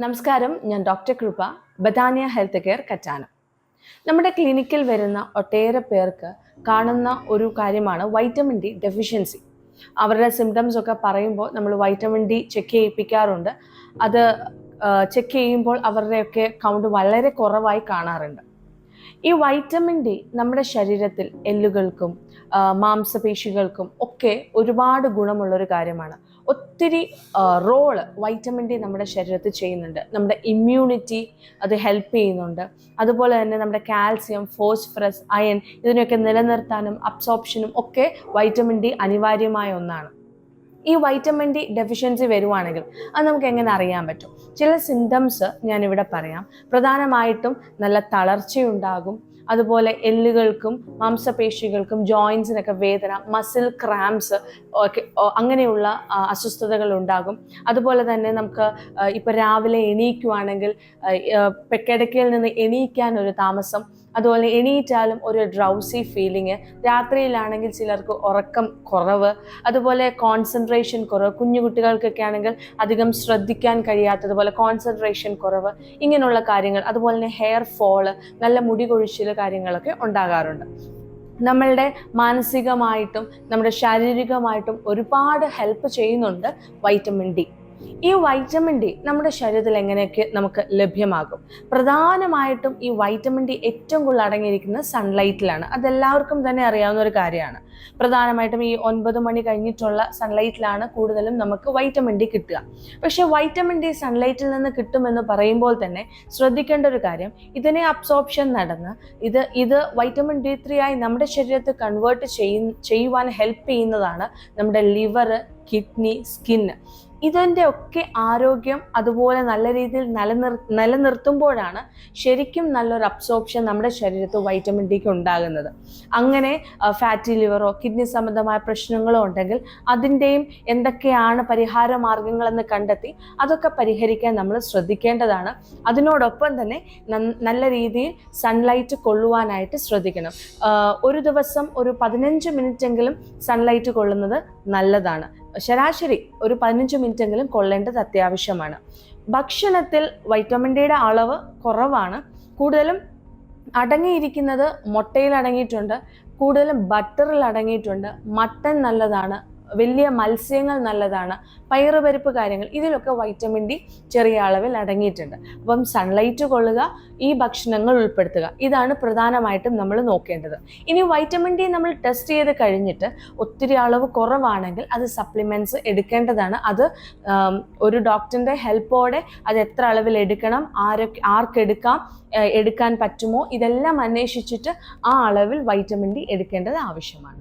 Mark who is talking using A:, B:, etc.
A: നമസ്കാരം ഞാൻ ഡോക്ടർ കൃപ ബദാനിയ ഹെൽത്ത് കെയർ കറ്റാനം. നമ്മുടെ ക്ലിനിക്കിൽ വരുന്ന ഒട്ടേറെ പേർക്ക് കാണുന്ന ഒരു കാര്യമാണ് വൈറ്റമിൻ ഡി ഡെഫിഷ്യൻസി അവരുടെ സിംറ്റംസ് ഒക്കെ പറയുമ്പോൾ നമ്മൾ വൈറ്റമിൻ ഡി ചെക്ക് ചെയ്യിപ്പിക്കാറുണ്ട്. അത് ചെക്ക് ചെയ്യുമ്പോൾ അവരുടെയൊക്കെ കൗണ്ട് വളരെ കുറവായി കാണാറുണ്ട്. ഈ വൈറ്റമിൻ ഡി നമ്മുടെ ശരീരത്തിൽ എല്ലുകൾക്കും മാംസപേശികൾക്കും ഒക്കെ ഒരുപാട് ഗുണമുള്ളൊരു കാര്യമാണ്. ഒത്തിരി റോൾ വൈറ്റമിൻ ഡി നമ്മുടെ ശരീരത്തിൽ ചെയ്യുന്നുണ്ട്. നമ്മുടെ ഇമ്മ്യൂണിറ്റി അത് ഹെൽപ്പ് ചെയ്യുന്നുണ്ട്. അതുപോലെ തന്നെ നമ്മുടെ കാൽസ്യം ഫോസ്ഫറസ് അയൺ ഇതിനെയൊക്കെ നിലനിർത്താനും അബ്സോർപ്ഷനും ഒക്കെ വൈറ്റമിൻ ഡി അനിവാര്യമായ ഒന്നാണ്. ഈ വൈറ്റമിൻ ഡി ഡെഫിഷ്യൻസി വരുവാണെങ്കിൽ അത് നമുക്ക് എങ്ങനെ അറിയാൻ പറ്റും? ചില സിംറ്റംസ് ഞാനിവിടെ പറയാം. പ്രധാനമായിട്ടും നല്ല തളർച്ചയുണ്ടാകും. അതുപോലെ എല്ലുകൾക്കും മാംസപേശികൾക്കും ജോയിൻസിനൊക്കെ വേദന മസിൽ ക്രാംസ് ഒക്കെ അങ്ങനെയുള്ള അസ്വസ്ഥതകൾ ഉണ്ടാകും. അതുപോലെ തന്നെ നമുക്ക് ഇപ്പോൾ രാവിലെ എണീക്കുവാണെങ്കിൽ കിടക്കയിൽ നിന്ന് എണീക്കാൻ ഒരു താമസം അതുപോലെ എണീറ്റാലും ഒരു ഡ്രൗസി ഫീലിങ് രാത്രിയിലാണെങ്കിൽ ചിലർക്ക് ഉറക്കം കുറവ് അതുപോലെ കോൺസെൻട്രേഷൻ കുറവ് കുഞ്ഞു കുട്ടികൾക്കൊക്കെ ആണെങ്കിൽ അധികം ശ്രദ്ധിക്കാൻ കഴിയാത്തതുപോലെ കോൺസെൻട്രേഷൻ കുറവ് ഇങ്ങനെയുള്ള കാര്യങ്ങൾ അതുപോലെ തന്നെ ഹെയർ ഫോൾ നല്ല മുടി കൊഴിച്ചിൽ കാര്യങ്ങളൊക്കെ ഉണ്ടാകാറുണ്ട്. നമ്മളുടെ മാനസികമായിട്ടും നമ്മുടെ ശാരീരികമായിട്ടും ഒരുപാട് ഹെൽപ്പ് ചെയ്യുന്നുണ്ട് വൈറ്റമിൻ ഡി ഈ വൈറ്റമിൻ ഡി നമ്മുടെ ശരീരത്തിൽ എങ്ങനെയൊക്കെ നമുക്ക് ലഭ്യമാകും? പ്രധാനമായിട്ടും ഈ വൈറ്റമിൻ ഡി ഏറ്റവും കൂടുതൽ അടങ്ങിയിരിക്കുന്നത് സൺലൈറ്റിലാണ് അതെല്ലാവർക്കും തന്നെ അറിയാവുന്ന ഒരു കാര്യമാണ്. പ്രധാനമായിട്ടും ഈ ഒൻപത് മണി കഴിഞ്ഞിട്ടുള്ള സൺലൈറ്റിലാണ് കൂടുതലും നമുക്ക് വൈറ്റമിൻ ഡി കിട്ടുക. പക്ഷേ വൈറ്റമിൻ ഡി സൺലൈറ്റിൽ നിന്ന് കിട്ടുമെന്ന് പറയുമ്പോൾ തന്നെ ശ്രദ്ധിക്കേണ്ട ഒരു കാര്യം ഇതിനെ അബ്സോർപ്ഷൻ നടന്ന് ഇത് ഇത് വൈറ്റമിൻ ഡി ത്രീ ആയി നമ്മുടെ ശരീരത്തെ കൺവേർട്ട് ചെയ്യുവാൻ ഹെൽപ്പ് ചെയ്യുന്നതാണ് നമ്മുടെ ലിവർ കിഡ്നി സ്കിന്ന് ഇതിന്റെ ഒക്കെ ആരോഗ്യം അതുപോലെ നല്ല രീതിയിൽ നിലനിർ നിലനിർത്തുമ്പോഴാണ് ശരിക്കും നല്ലൊരു അബ്സോർപ്ഷൻ നമ്മുടെ ശരീരത്ത് വൈറ്റമിൻ ഡിക്ക് ഉണ്ടാകുന്നത്. അങ്ങനെ ഫാറ്റി ലിവറോ കിഡ്നി സംബന്ധമായ പ്രശ്നങ്ങളോ ഉണ്ടെങ്കിൽ അതിന്റെയും എന്തൊക്കെയാണ് പരിഹാര മാർഗങ്ങളെന്ന് കണ്ടെത്തി അതൊക്കെ പരിഹരിക്കാൻ നമ്മൾ ശ്രദ്ധിക്കേണ്ടതാണ്. അതിനോടൊപ്പം തന്നെ നല്ല രീതിയിൽ സൺലൈറ്റ് കൊള്ളുവാനായിട്ട് ശ്രദ്ധിക്കണം. ഒരു ദിവസം ഒരു പതിനഞ്ച് മിനിറ്റ് എങ്കിലും സൺലൈറ്റ് കൊള്ളുന്നത് നല്ലതാണ്. ശരാശരി ഒരു പതിനഞ്ച് മിനിറ്റ് എങ്കിലും കൊള്ളേണ്ടത് അത്യാവശ്യമാണ്. ഭക്ഷണത്തിൽ വൈറ്റമിൻ ഡിയുടെ അളവ് കുറവാണ്. കൂടുതലും അടങ്ങിയിരിക്കുന്നത് മുട്ടയിൽ അടങ്ങിയിട്ടുണ്ട്. കൂടുതലും ബട്ടറിൽ അടങ്ങിയിട്ടുണ്ട്. മട്ടൻ നല്ലതാണ്. വലിയ മത്സ്യങ്ങൾ നല്ലതാണ്. പയറുപരിപ്പ് കാര്യങ്ങൾ ഇതിലൊക്കെ വൈറ്റമിൻ ഡി ചെറിയ അളവിൽ അടങ്ങിയിട്ടുണ്ട്. അപ്പം സൺലൈറ്റ് കൊള്ളുക ഈ ഭക്ഷണങ്ങൾ ഉൾപ്പെടുത്തുക. ഇതാണ് പ്രധാനമായിട്ടും നമ്മൾ നോക്കേണ്ടത്. ഇനി വൈറ്റമിൻ ഡി നമ്മൾ ടെസ്റ്റ് ചെയ്ത് കഴിഞ്ഞിട്ട് ഒത്തിരി അളവ് കുറവാണെങ്കിൽ അത് സപ്ലിമെന്റ്സ് എടുക്കേണ്ടതാണ്. അത് ഒരു ഡോക്ടറിന്റെ ഹെൽപ്പോടെ അത് എത്ര അളവിൽ എടുക്കണം ആരൊക്കെ ആർക്കെടുക്കാം എടുക്കാൻ പറ്റുമോ ഇതെല്ലാം അന്വേഷിച്ചിട്ട് ആ അളവിൽ വൈറ്റമിൻ ഡി എടുക്കേണ്ടത് ആവശ്യമാണ്.